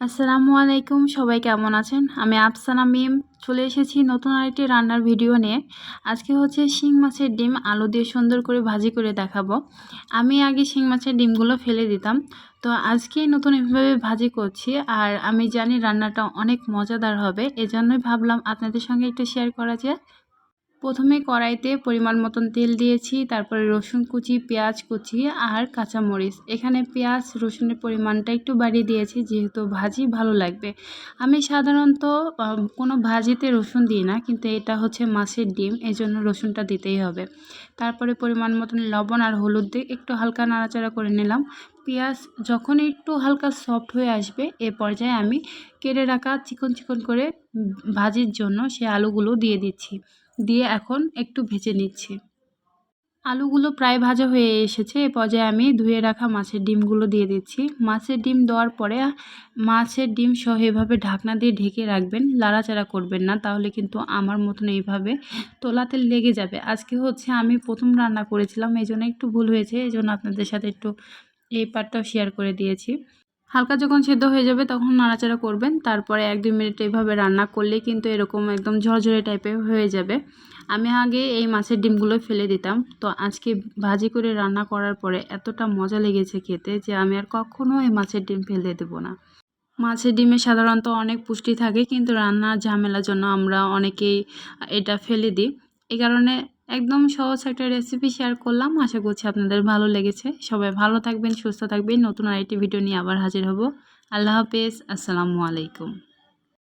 আসসালামু আলাইকুম, সবাই কেমন আছেন? আমি আফসানা মিম, চলে এসেছি নতুন আরেকটি রান্নার ভিডিও নিয়ে। আজকে হচ্ছে শিং মাছের ডিম, আলু দিয়ে সুন্দর করে ভাজি করে দেখাবো। আমি আগে শিং মাছের ডিমগুলো ফেলে দিতাম। তো আজকে নতুন এভাবে ভাজি করছি আর আমি জানি রান্নাটা অনেক মজাদার হবে। এজন্যই ভাবলাম আপনাদের সঙ্গে একটু শেয়ার করা যায় প্রথমে কড়াইতে পরিমাণ মতন তেল দিয়েছি, তারপরে রসুন কুচি, পেঁয়াজ কুচি আর কাঁচামরিচ। এখানে পেঁয়াজ, রসুনের পরিমাণটা একটু বাড়িয়ে দিয়েছি, যেহেতু ভাজি ভালো লাগবে। আমি সাধারণত কোনো ভাজিতে রসুন দিই না, কিন্তু এটা হচ্ছে মাছের ডিম এই জন্য রসুনটা দিতেই হবে। তারপরে পরিমাণ মতন লবণ আর হলুদ দিয়ে একটু হালকা নাড়াচাড়া করে নিলাম। পেঁয়াজ যখন একটু হালকা সফট হয়ে আসবে, এ পর্যায়ে আমি কেটে রাখা চিকন চিকন করে ভাজির জন্য সে আলুগুলো দিয়ে দিচ্ছি। দিয়ে এখন একটু ভেজে নিচ্ছি। আলুগুলো প্রায় ভাজা হয়ে এসেছে, এ পর্যায়ে আমি ধুয়ে রাখা মাছের ডিমগুলো দিয়ে দিচ্ছি। মাছের ডিম দেওয়ার পরে মাছের ডিম সহ এভাবে ঢাকনা দিয়ে ঢেকে রাখবেন লাড়াচাড়া করবেন না, তাহলে কিন্তু আমার মতন এইভাবে তোলাতে লেগে যাবে। আজকে হচ্ছে আমি প্রথম রান্না করেছিলাম এই জন্য একটু ভুল হয়েছে এই জন্য আপনাদের সাথে একটু এই পার্টটাও শেয়ার করে দিয়েছি। হালকা যখন সেদ্ধ হয়ে যাবে তখন নাড়াচাড়া করবেন, তারপরে এক দুই মিনিট এইভাবে রান্না করলে কিন্তু এরকম একদম ঝরঝরে টাইপের হয়ে যাবে। আমি আগে এই মাছের ডিমগুলো ফেলে দিতাম, তো আজকে ভাজি করে রান্না করার পরে এতটা মজা লেগেছে খেতে যে আমি আর কখনও এই মাছের ডিম ফেলে দেবো না। মাছের ডিমে সাধারণত অনেক পুষ্টি থাকে, কিন্তু রান্নার ঝামেলার জন্য আমরা অনেকেই এটা ফেলে দিই। এই কারণে একদম সহজ একটা রেসিপি শেয়ার করলাম। আশা করছি আপনাদের ভালো লেগেছে। সবাই ভালো থাকবেন, সুস্থ থাকবেন। নতুন আরেকটি ভিডিও নিয়ে আবার হাজির হব। আল্লাহ হাফেজ। আসসালামু আলাইকুম।